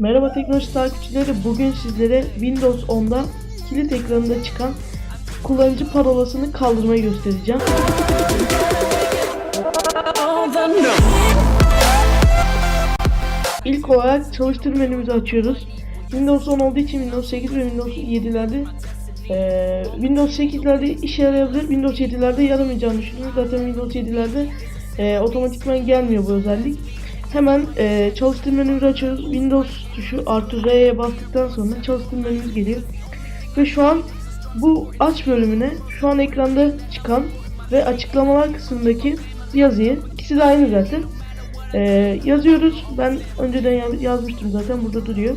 Merhaba teknoloji takipçileri. Bugün sizlere Windows 10'da kilit ekranında çıkan kullanıcı parolasını kaldırmayı göstereceğim. İlk olarak çalıştır menümüzü açıyoruz. Windows 10 olduğu için Windows 8 ve Windows 7'lerde eee, Windows 8'lerde işe yarayabilir. Windows 7'lerde yaramayacağını düşünüyorum. Zaten Windows 7'lerde eee, otomatikman gelmiyor bu özellik. Hemen eee çalıştır menümüzü açıyoruz. Windows tuşu artı R'ye bastıktan sonra çalıştır menümüz geliyor. Ve şu an bu aç bölümüne şu an ekranda çıkan ve açıklamalar kısmındaki yazıyı ikisi de aynı zaten. Eee, yazıyoruz. Ben önceden ya- yazmıştım zaten burada duruyor.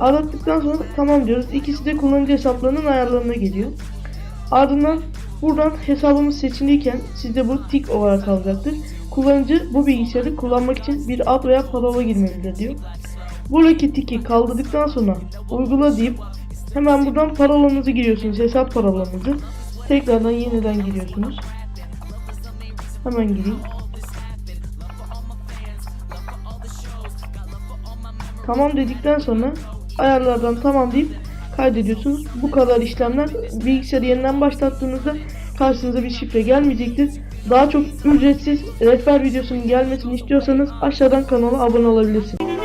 Arattıktan sonra tamam diyoruz. İkisi de kullanıcı hesaplarının ayarlarına geliyor. Ardından buradan hesabımız seçiliyken sizde bu tik olarak kalacaktır. Kullanıcı bu bilgisayarı kullanmak için bir ad veya parola girmelidir diyor. Buradaki tiki kaldırdıktan sonra uygula deyip hemen buradan parolanızı giriyorsunuz. Hesap parolanızı. Tekrardan yeniden giriyorsunuz. Hemen gireyim. Tamam dedikten sonra ayarlardan tamam deyip kaydediyorsunuz. Bu kadar işlemler bilgisayarı yeniden başlattığınızda karşınıza bir şifre gelmeyecektir. Daha çok ücretsiz rehber videosunun gelmesini istiyorsanız aşağıdan kanala abone olabilirsiniz.